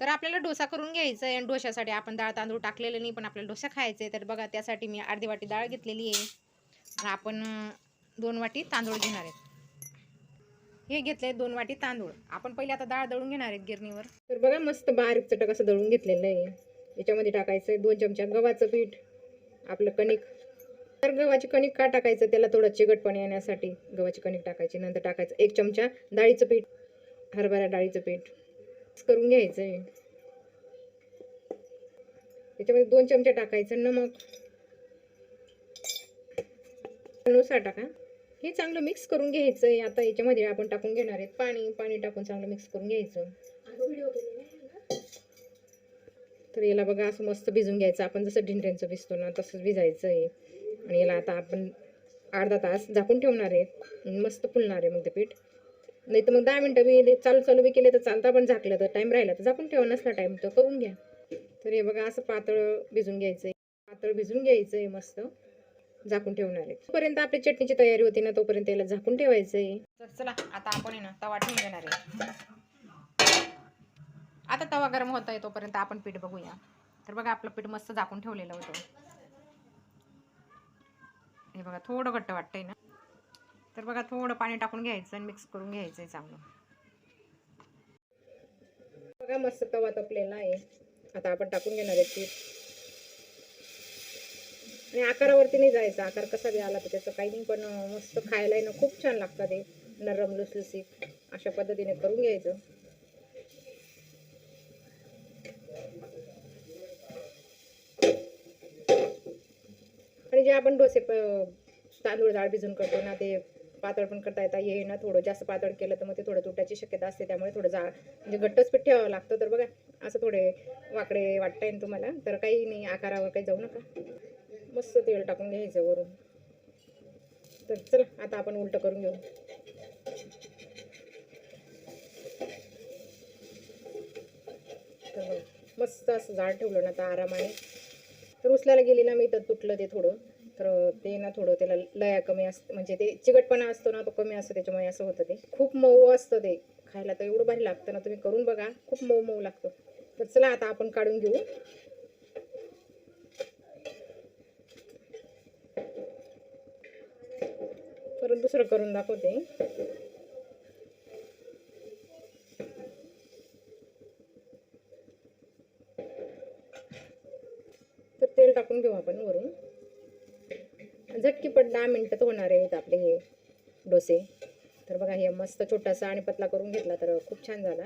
तर आपल्याला डोसा करून घ्यायचा आहे आणि डोशासाठी आपण डाळ तांदूळ टाकलेलं नाही पण आपल्याला डोसा खायचा आहे तर बघा त्यासाठी मी अर्धी वाटी डाळ घेतलेली आहे. आपण दोन वाटी तांदूळ घेणार आहेत. हे घेतले दोन वाटी तांदूळ. आपण पहिले आता डाळ दळून घेणार आहेत गिरणीवर. तर बघा मस्त बारीक चटक असं दळून घेतलेलं आहे. याच्यामध्ये टाकायचं आहे दोन चमचा गव्हाचं पीठ आपलं कणिक. तर गव्हाची कणिक का टाकायचं? त्याला थोडं चिकटपणे येण्यासाठी गव्हाची कणिक टाकायची. नंतर टाकायचं एक चमचा डाळीचं पीठ हरभरा डाळीचं पीठ. करून घ्यायचं आहे याच्यामध्ये दोन चमचे टाकायचं नमकनुसार टाका. हे चांगलं मिक्स करून घ्यायचं आहे आता याच्यामध्ये आपण टाकून घेणार आहे पाणी. पाणी टाकून चांगलं मिक्स करून घ्यायचं. तर याला बघा असं मस्त भिजून घ्यायचं. आपण जसं ढिंड्यांचं भिजतो ना तसंच भिजायचं आहे आणि याला आता आपण अर्धा तास झाकून ठेवणार आहेत. मस्त फुलणार आहे मग ते पीठ. नाही तर मग दहा मिनटं मी चालू चालू बी केले तर चालता पण झाकलं तर टाईम राहिला तर झाकून ठेवा नसला टाईम तर करून घ्या. तर हे बघा असं पातळ भिजून घ्यायचं आहे पातळ भिजून घ्यायचं आहे मस्त. झाकून ठेवणार. आहे तोपर्यंत आपली चटणीची तयारी होती ना तोपर्यंत याला झाकून ठेवायचं आहे चला आता आपण आहे ना तवा ठेवून घेणार आहे. आता तवा गरम होत आहे तोपर्यंत आपण पीठ बघूया. तर बघा आपलं पीठ मस्त झाकून ठेवलेलं होतं. हे बघा थोडं घट्ट वाटतंय ना. तर बघा थोडं पाणी टाकून घ्यायचं आणि मिक्स करून घ्यायचं आहे चांगलं. बघा मस्त तवा तपलेला आहे. आता आपण टाकून घेणार आहे पीठ आणि आकारावरती नाही जायचं. आकार कसा बी आला तर त्याचं काही नाही पण मस्त खायला येणं ना खूप छान लागतं ते नरम लुसलुसीत अशा पद्धतीने करून घ्यायचं. आणि जे आपण डोसे प- तांदूळ डाळ भिजून करतो ना ते पातळ पण करता येता. हे ना थोडं जास्त पातळ केलं तर मग ते थोडं तुटायची शक्यता असते. त्यामुळे थोडं जा म्हणजे घट्टच पीठ ठेवावं लागतं. तर बघा असं थोडे वाकडे वाटता येईल तुम्हाला. तर काही नाही आकारावर काही जाऊ नका. मस्त तेल टाकून घ्यायचं वरून. तर चला आता आपण उलटं करून घेऊ. तर बघा, मस्त असं झाड ठेवलं ना आता आरामाने. तर उचलायला गेली ना मी तर तुटलं ते थोडं. तर ते ना थोडं त्याला लया कमी असतं म्हणजे ते चिकटपणा असतो ना तो कमी असतो त्याच्यामुळे असं होतं ते. खूप मऊ असतं ते खायला तर एवढं भारी लागतं ना तुम्ही करून बघा. खूप मऊ मऊ लागतं. तर चला आता आपण काढून घेऊ. परत दुसरं करून दाखवते. तर तेल टाकून घेऊ आपण वरून. झटकीपट दहा मिनटात होणार आहेत आपले हे डोसे. तर बघा हे मस्त छोटासा आणि पतला करून घेतला तर खूप छान झाला.